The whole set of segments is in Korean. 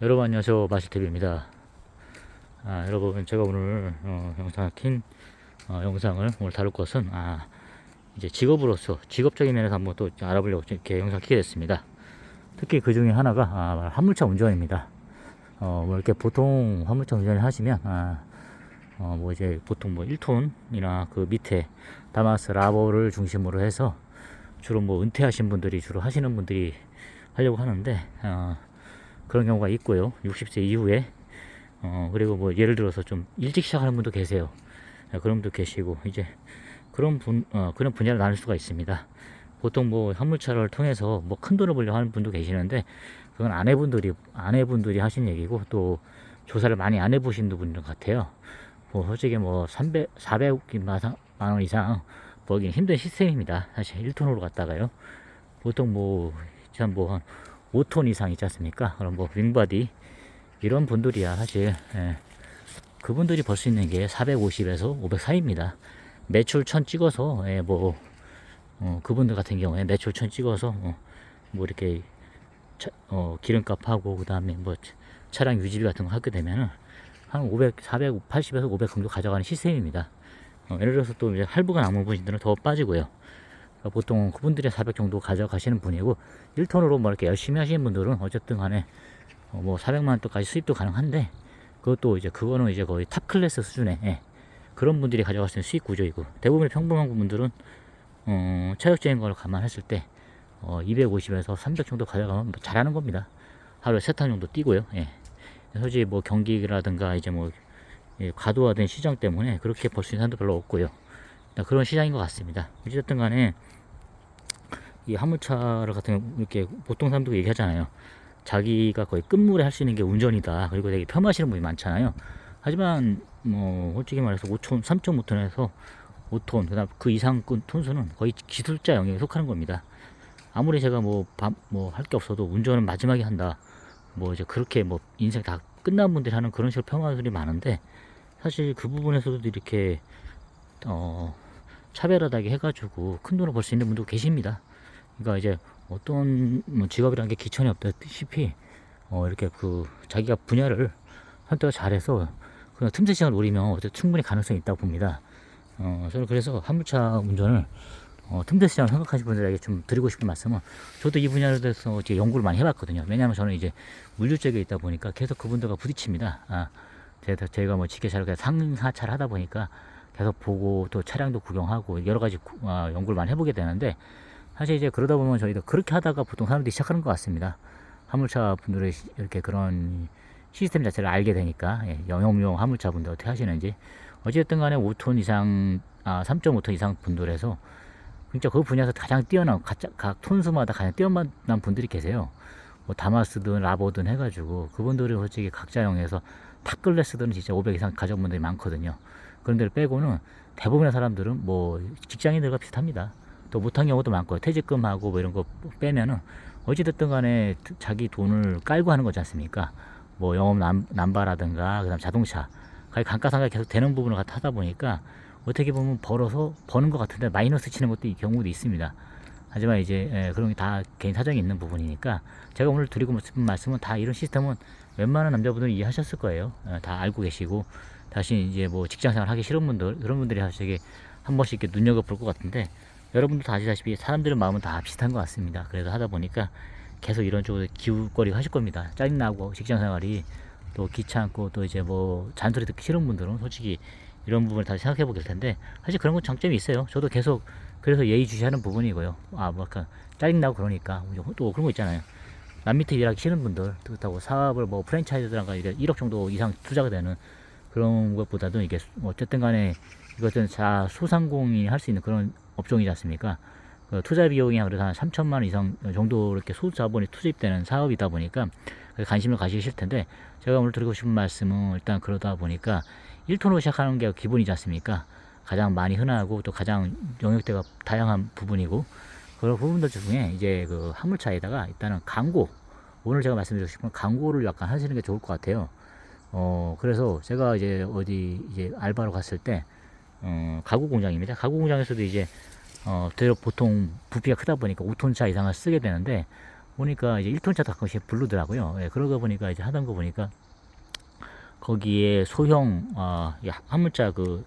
여러분 안녕하세요. 마실TV입니다. 아, 여러분 제가 오늘 어, 영상을 킨 어, 영상을 오늘 다룰 것은 아, 이제 직업으로서 직업적인 면에서 한번 또 알아보려고 이렇게 영상 키게 됐습니다. 특히 그 중에 하나가 아, 화물차 운전입니다. 어, 뭐 이렇게 보통 화물차 운전을 하시면 아, 어, 뭐 이제 보통 뭐 1톤이나 그 밑에 다마스 라버를 중심으로 해서 주로 뭐 은퇴하신 분들이 주로 하시는 분들이 하려고 하는데 어, 그런 경우가 있고요. 60세 이후에 어 그리고 뭐 예를 들어서 좀 일찍 시작하는 분도 계세요. 네, 그런 분도 계시고 이제 그런 분 어, 그런 분야를 나눌 수가 있습니다. 보통 뭐 화물차를 통해서 뭐 큰 돈을 벌려 하는 분도 계시는데 그건 아내분들이 아내분들이 하신 얘기고 또 조사를 많이 안 해보신 분들 같아요. 뭐 솔직히 뭐 300, 400만 원 이상 벌기 힘든 시스템입니다. 사실 1톤으로 갔다가요. 보통 뭐, 참 뭐, 한 5톤 이상 있지 않습니까? 그럼 뭐, 윙바디, 이런 분들이야, 사실, 예. 그분들이 벌 수 있는 게 450에서 500 사이입니다. 매출 천 찍어서, 예, 뭐, 어, 그분들 같은 경우에 매출 천 찍어서, 어, 뭐, 이렇게, 차, 어, 기름값하고, 그 다음에 뭐, 차- 차량 유지비 같은 거 하게 되면은, 한 500, 480에서 500 정도 가져가는 시스템입니다. 어, 예를 들어서 또 이제 할부가 남은 분들은 더 빠지고요. 보통 그분들이 400 정도 가져가시는 분이고 1톤으로 뭐 이렇게 열심히 하시는 분들은 어쨌든 간에 어, 뭐 400만 원까지 수입도 가능한데 그것도 이제 그거는 이제 거의 탑 클래스 수준의 예, 그런 분들이 가져갈 수 있는 수익 구조이고 대부분의 평범한 분들은 어, 차역적인 걸 감안했을 때 어, 250에서 300 정도 가져가면 뭐 잘하는 겁니다. 하루에 세탕 정도 뛰고요. 예. 솔직히 뭐 경기라든가 이제 뭐 예, 과도화된 시장 때문에 그렇게 벌 수 있는 사람도 별로 없고요. 일단 그런 시장인 것 같습니다. 어쨌든 간에 이 화물차를 같은 이렇게 보통 사람들 얘기하잖아요. 자기가 거의 끝물에 할 수 있는 게 운전이다. 그리고 되게 폄하시는 분이 많잖아요. 하지만 뭐 솔직히 말해서 5톤, 3.5톤에서 5톤, 그다음 그 이상급 톤수는 거의 기술자 영역에 속하는 겁니다. 아무리 제가 뭐뭐 할 게 없어도 운전은 마지막에 한다. 뭐 이제 그렇게 뭐 인생 다 끝난 분들이 하는 그런 식으로 폄하들이 많은데 사실 그 부분에서도 이렇게 어 차별하다게 해가지고 큰 돈을 벌 수 있는 분도 계십니다. 그러니까 이제 어떤 뭐 직업이라는 게 기천이 없다시피 어 이렇게 그 자기가 분야를 선택을 잘해서 그냥 틈새 시간을 노리면 어쨌든 충분히 가능성이 있다고 봅니다. 어 저는 그래서 화물차 운전을 어, 틈새 시장을 생각하시는 분들에게 좀 드리고 싶은 말씀은 저도 이 분야에 대해서 이제 연구를 많이 해봤거든요. 왜냐하면 저는 이제 물류 쪽에 있다 보니까 계속 그분들과 부딪힙니다. 아, 제가, 제가 뭐 직계차를 상하차를 하다 보니까 계속 보고 또 차량도 구경하고 여러 가지 구- 아, 연구를 많이 해보게 되는데 사실 이제 그러다 보면 저희도 그렇게 하다가 보통 사람들이 시작하는 것 같습니다. 화물차 분들의 시- 이렇게 그런 시스템 자체를 알게 되니까 예, 영업용 화물차 분들 어떻게 하시는지 어쨌든 간에 5톤 이상 아 3.5톤 이상 분들에서 진짜 그 분야에서 가장 뛰어난 각, 각 톤수마다 가장 뛰어난 분들이 계세요. 뭐 다마스든 라보든 해가지고 그분들이 솔직히 각자형에서 탑클래스들은 진짜 500 이상 가져온 분들이 많거든요. 그런 데를 빼고는 대부분의 사람들은 뭐 직장인들과 비슷합니다. 또 못한 경우도 많고 퇴직금하고 뭐 이런 거 빼면은 어찌됐든 간에 자기 돈을 깔고 하는 거지 않습니까? 뭐 영업 남, 남바라든가 그다음 자동차 거의 감가상각이 계속 되는 부분을 갖다 하다 보니까 어떻게 보면 벌어서 버는 것 같은데 마이너스 치는 것도 이 경우도 있습니다. 하지만 이제 예, 그런 게 다 개인 사정이 있는 부분이니까 제가 오늘 드리고 싶은 말씀은 다 이런 시스템은 웬만한 남자분들은 이해하셨을 거예요. 예, 다 알고 계시고 다시 이제 뭐 직장생활 하기 싫은 분들 그런 분들이 사실 한 번씩 이렇게 눈여겨볼 것 같은데 여러분도 다 아시다시피 사람들의 마음은 다 비슷한 것 같습니다. 그래서 하다 보니까 계속 이런 쪽으로 기웃거리가 하실 겁니다. 짜증나고 직장생활이 또 귀찮고 또 이제 뭐 잔소리 듣기 싫은 분들은 솔직히 이런 부분을 다시 생각해 될 텐데 사실 그런 건 장점이 있어요. 저도 계속 그래서 예의주시하는 부분이고요. 아, 뭐 약간 짜증나고 그러니까 또 그런 거 있잖아요. 남 밑에 일하기 싫은 분들 그렇다고 사업을 뭐 프랜차이즈들과 이게 1억 정도 이상 투자가 되는 그런 것보다도 이게 어쨌든 간에 이것은 자 소상공인이 할 수 있는 그런 업종이지 않습니까? 그 투자 비용이 그래도 한 3천만 원 이상 정도 이렇게 소자본이 투입되는 사업이다 보니까 관심을 가지실 텐데 제가 오늘 드리고 싶은 말씀은 일단 그러다 보니까 1톤으로 시작하는 게 기본이지 않습니까? 가장 많이 흔하고 또 가장 영역대가 다양한 부분이고 그런 부분들 중에 이제 그 화물차에다가 일단은 광고 오늘 제가 말씀드리고 싶은 광고를 약간 하시는 게 좋을 것 같아요. 어 그래서 제가 이제 어디 이제 알바로 갔을 때 어, 가구 공장입니다. 가구 공장에서도 이제 어, 되려 보통 부피가 크다 보니까 5톤차 이상을 쓰게 되는데 보니까 이제 1톤 차도 가끔씩 부르더라고요. 예, 그러다 보니까 이제 하던 거 보니까 거기에 소형 어, 이 화물차 그,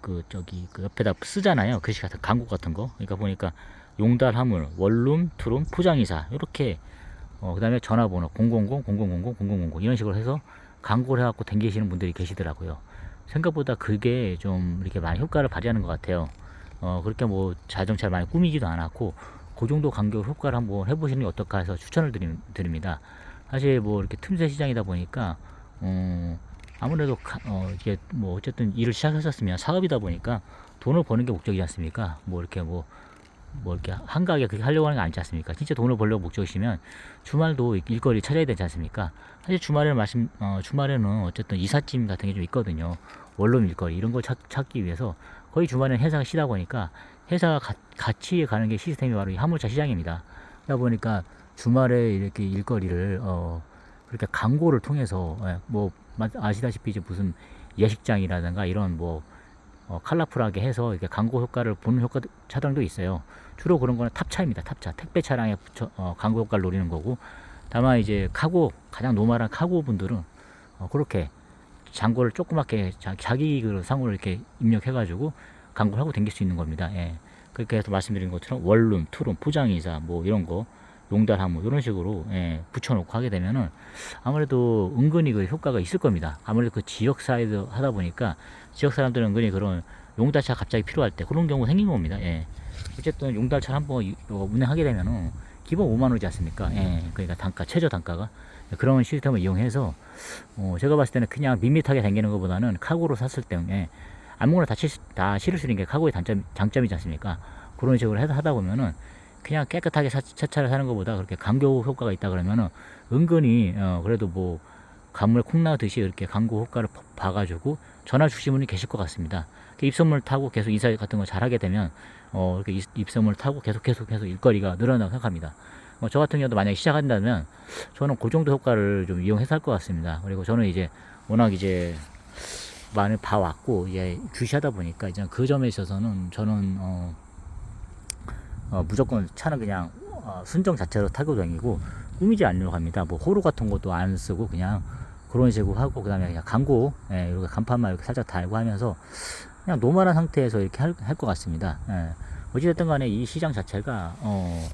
그 저기 그 옆에다 쓰잖아요. 글씨 같은 광고 같은 거. 그러니까 보니까 용달 화물, 원룸, 투룸, 포장이사 이렇게 어, 그 다음에 전화번호 000 0000 0000 이런 식으로 해서 광고를 해갖고 댕기시는 분들이 계시더라고요. 생각보다 그게 좀 이렇게 많이 효과를 발휘하는 것 같아요. 어, 그렇게 뭐 자동차를 많이 꾸미지도 않았고 그 정도 간격 효과를 한번 해보시는 게 어떨까 해서 추천을 드립니다. 사실 뭐 이렇게 틈새 시장이다 보니까 어, 아무래도 가- 어, 이게 뭐 어쨌든 일을 시작하셨으면 사업이다 보니까 돈을 버는 게 목적이지 않습니까? 뭐 이렇게 뭐, 뭐 이렇게 한가하게 그렇게 하려고 하는 게 아니지 않습니까? 진짜 돈을 벌려고 목적이시면 주말도 일거리 찾아야 되지 않습니까? 사실 주말에는 말씀, 어, 주말에는 어쨌든 이삿짐 같은 게 좀 있거든요. 원룸 일거리 이런 걸 찾, 찾기 위해서 거의 주말에는 회사가 쉬다 보니까 회사가 가- 같이 가는 게 시스템이 바로 이 화물차 시장입니다. 그러다 보니까 주말에 이렇게 일거리를 어, 그렇게 광고를 통해서 예, 뭐 마- 아시다시피 이제 무슨 예식장이라든가 이런 뭐 어, 컬러풀하게 해서 이렇게 광고 효과를 보는 효과 차량도 있어요. 주로 그런 거는 탑차입니다. 탑차 택배 차량에 붙여 어, 광고 효과를 노리는 거고 다만 이제 카고 가장 노멀한 카고 분들은 어, 그렇게 장고를 조그맣게 자, 자기 그 상호를 이렇게 입력해가지고 광고를 하고 댕길 수 있는 겁니다. 예. 그렇게 해서 말씀드린 것처럼 원룸, 투룸, 포장이사 뭐 이런 거 용달하무 이런 식으로 예, 붙여놓고 하게 되면은 아무래도 은근히 그 효과가 있을 겁니다. 아무래도 그 지역 사회도 하다 보니까 지역 사람들은 은근히 그런 용달차 갑자기 필요할 때 그런 경우 생긴 겁니다. 예. 어쨌든 용달차 한번 이- 이거 운행하게 되면은 기본 5만 원이지 않습니까? 예. 그러니까 단가 최저 단가가 그런 시스템을 이용해서 어, 제가 봤을 때는 그냥 밋밋하게 당기는 것보다는 카고로 샀을 때 아무거나 다, 칠 수- 다 실을 수 있는 게 카고의 단점, 장점이지 않습니까? 그런 식으로 하다 보면은 그냥 깨끗하게 사, 차차를 사는 것보다 그렇게 강교 효과가 있다 그러면은 은근히 어, 그래도 뭐 가물에 콩 나듯이 이렇게 광고 효과를 봐- 봐가지고 전화 주신 분이 계실 것 같습니다. 그 입선물 타고 계속 이사 같은 거 잘하게 되면 어, 이렇게 입- 입선물 타고 계속 계속 계속 일거리가 늘어나고 생각합니다. 어, 저 같은 경우도 만약에 시작한다면 저는 그 정도 효과를 좀 이용해서 할 것 같습니다. 그리고 저는 이제 워낙 이제 많이 봐왔고 예, 주시하다 보니까 이제 그 점에 있어서는 저는 어, 어, 무조건 차는 그냥 어, 순정 자체로 타고 다니고 꾸미지 않으려고 합니다. 뭐 호루 같은 것도 안 쓰고 그냥 그런 식으로 하고 그다음에 그냥 광고 예, 이렇게 간판만 이렇게 살짝 달고 하면서 그냥 노멀한 상태에서 이렇게 할 것 같습니다. 예. 어찌됐든 간에 이 시장 자체가 어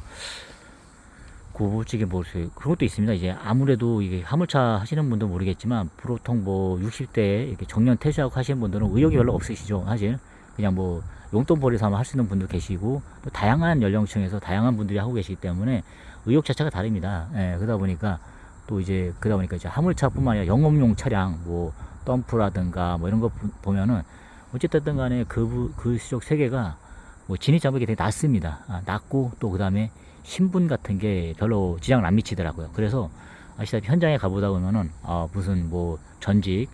고부직이 뭐 그런 것도 있습니다. 이제 아무래도 이게 화물차 하시는 분도 모르겠지만 보통 뭐 60대 이렇게 정년 퇴직하고 하시는 분들은 의욕이 별로 없으시죠. 사실 그냥 뭐 용돈벌이 삼아 있는 분도 계시고 또 다양한 연령층에서 다양한 분들이 하고 계시기 때문에 의욕 자체가 다릅니다. 예, 그러다 보니까 또 이제 그러다 보니까 이제 화물차뿐만 아니라 영업용 차량 뭐 덤프라든가 뭐 이런 거 보- 보면은 어쨌든 간에 그, 부- 그 수적 세계가 뭐 진입 장벽이 되게 낮습니다. 아, 낮고 또 그 다음에 신분 같은 게 별로 지장을 안 미치더라고요. 그래서 아시다시피 현장에 가보다 보면은 아, 무슨 뭐 전직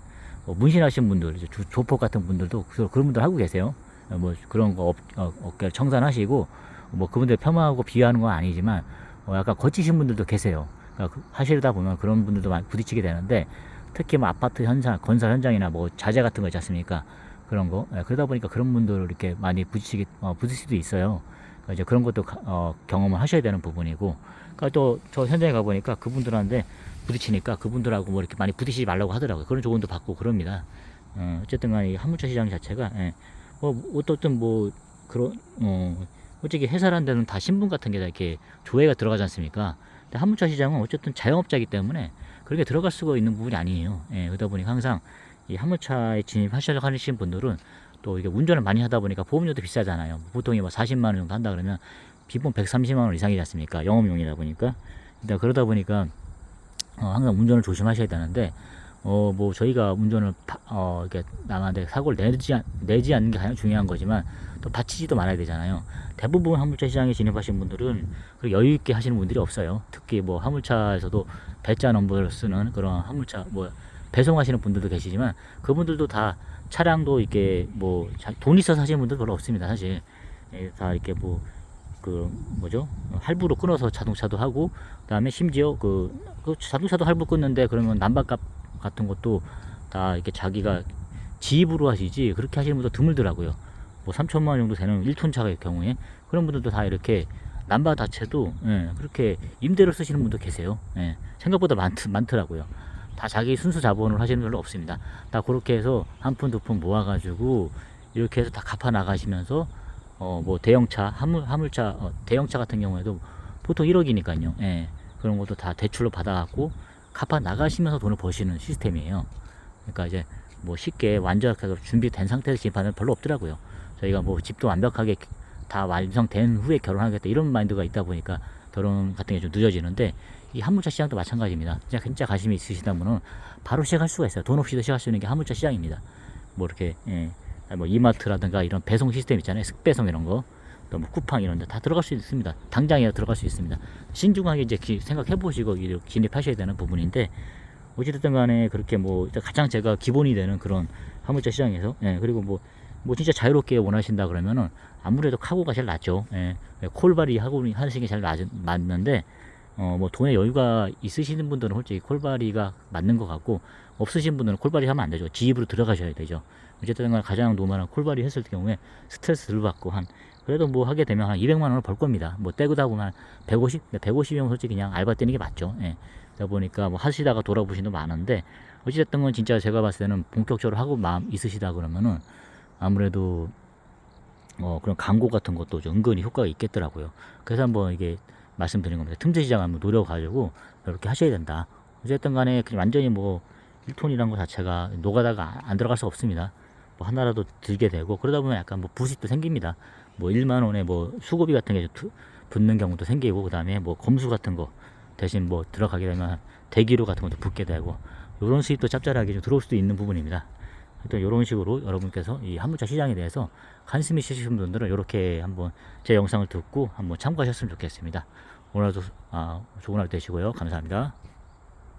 뭐 문신하신 분들 조폭 같은 분들도 그- 그런 분들 하고 계세요. 어, 뭐 그런 거 업, 어, 어깨를 청산하시고 뭐 그분들 폄하하고 비하하는 건 아니지만 어, 약간 거치신 분들도 계세요. 그러니까 그- 하시다 보면 그런 분들도 많이 부딪히게 되는데 특히 뭐 아파트 현장, 건설 현장이나 뭐 자재 같은 거 있지 않습니까? 그런 거. 예, 그러다 보니까 그런 분들 이렇게 많이 부딪히게, 어, 부딪힐 수도 있어요. 그러니까 이제 그런 것도 가- 어, 경험을 하셔야 되는 부분이고. 그러니까 또 저 현장에 가보니까 그분들한테 부딪히니까 그분들하고 뭐 이렇게 많이 부딪히지 말라고 하더라고요. 그런 조언도 받고 그럽니다. 어, 어쨌든 간에 이 한물차 시장 자체가, 예, 뭐, 어떻든 뭐, 그런, 어, 솔직히 회사라는 데는 다 신분 같은 게 다 이렇게 조회가 들어가지 않습니까? 근데 한물차 시장은 어쨌든 자영업자이기 때문에 그렇게 들어갈 수가 있는 부분이 아니에요. 예, 그러다 보니 항상 이 한물차에 진입하시려고 하시는 분들은 또 이게 운전을 많이 하다 보니까 보험료도 비싸잖아요. 보통이 뭐 40만 원 정도 한다 그러면 기본 130만 원 이상이지 않습니까? 영업용이다 보니까. 그러다 보니까 어, 항상 운전을 조심하셔야 되는데 어 뭐 저희가 운전을 파- 어 이렇게 남한테 사고를 내지 않, 내지 않는 게 가장 중요한 거지만 또 다치지도 말아야 되잖아요. 대부분 화물차 시장에 진입하신 분들은 그 여유 있게 하시는 분들이 없어요. 특히 뭐 화물차에서도 배짜 넘버를 쓰는 그런 화물차 뭐 배송하시는 분들도 계시지만 그분들도 다 차량도 이렇게 뭐 돈 있어서 하시는 분들 별로 없습니다. 사실 예, 다 이렇게 뭐 그 뭐죠 할부로 끊어서 자동차도 하고 그다음에 심지어 그, 그 자동차도 할부 끊는데 그러면 난방값 같은 것도 다 이렇게 자기가 지입으로 하시지 그렇게 하시는 분도 드물더라고요. 뭐 3천만 원 정도 되는 1톤 차의 경우에 그런 분들도 다 이렇게 남바 자체도 예, 그렇게 임대로 쓰시는 분도 계세요. 예, 생각보다 많, 많더라고요. 다 자기 순수 자본으로 하시는 별로 없습니다. 다 그렇게 해서 한 푼 두 푼 모아가지고 이렇게 해서 다 갚아 나가시면서 어 뭐 대형차 화물 화물차 어, 대형차 같은 경우에도 보통 1억이니까요. 예, 그런 것도 다 대출로 받아갖고 갚아 나가시면서 돈을 버시는 시스템이에요. 그러니까 이제 뭐 쉽게 완전하게 준비된 상태에서 진입하는 별로 없더라고요. 저희가 뭐 집도 완벽하게 다 완성된 후에 결혼하겠다 이런 마인드가 있다 보니까 결혼 같은 게 좀 늦어지는데 이 한물차 시장도 마찬가지입니다. 진짜 진짜 관심이 있으시다 분은 바로 시작할 수가 있어요. 돈 없이도 시작할 수 있는 게 한물차 시장입니다. 뭐 이렇게 예, 뭐 이마트라든가 이런 배송 시스템 있잖아요. 습배송 이런 거, 또 뭐 쿠팡 이런 데 다 들어갈 수 있습니다. 당장에 들어갈 수 있습니다. 신중하게 이제 기- 생각해 보시고 진입하셔야 되는 부분인데 어찌됐든 간에 그렇게 뭐 가장 제가 기본이 되는 그런 화물차 시장에서 예, 그리고 뭐, 뭐 진짜 자유롭게 원하신다 그러면은 아무래도 카고가 제일 낫죠. 예, 콜바리 하고 하시는 게 제일 맞, 맞는데 어, 뭐 돈에 여유가 있으시는 분들은 솔직히 콜바리가 맞는 것 같고 없으신 분들은 콜바리 하면 안 되죠. 지입으로 들어가셔야 되죠. 어쨌든 가장 노멀한 콜바리 했을 경우에 스트레스 덜 받고 한 그래도 뭐 하게 되면 한 200만 원을 벌 겁니다. 뭐 떼고 다 보면 150, 150이면 솔직히 그냥 알바 뛰는 게 맞죠. 예. 그러다 보니까 뭐 하시다가 돌아보시는 분 많은데 어찌됐든 건 진짜 제가 봤을 때는 본격적으로 하고 마음 있으시다 그러면은 아무래도 어 그런 광고 같은 것도 좀 은근히 효과가 있겠더라고요. 그래서 한번 이게 말씀드린 겁니다. 틈새 시장 한번 노려가지고 이렇게 하셔야 된다. 어쨌든 간에 그냥 완전히 뭐 1톤이란 것 자체가 노가다가 안 들어갈 수 없습니다. 뭐 하나라도 들게 되고 그러다 보면 약간 뭐 부식도 생깁니다. 뭐 1만 원에 뭐 수고비 같은 게 투- 붙는 경우도 생기고 그다음에 뭐 검수 같은 거 대신 뭐 들어가게 되면 대기료 같은 것도 붙게 되고 이런 수입도 짭짤하게 좀 들어올 수도 있는 부분입니다. 하여튼 이런 식으로 여러분께서 이 한무차 시장에 대해서 관심 있으신 분들은 이렇게 한번 제 영상을 듣고 한번 참고하셨으면 좋겠습니다. 오늘도 아, 좋은 하루 되시고요. 감사합니다.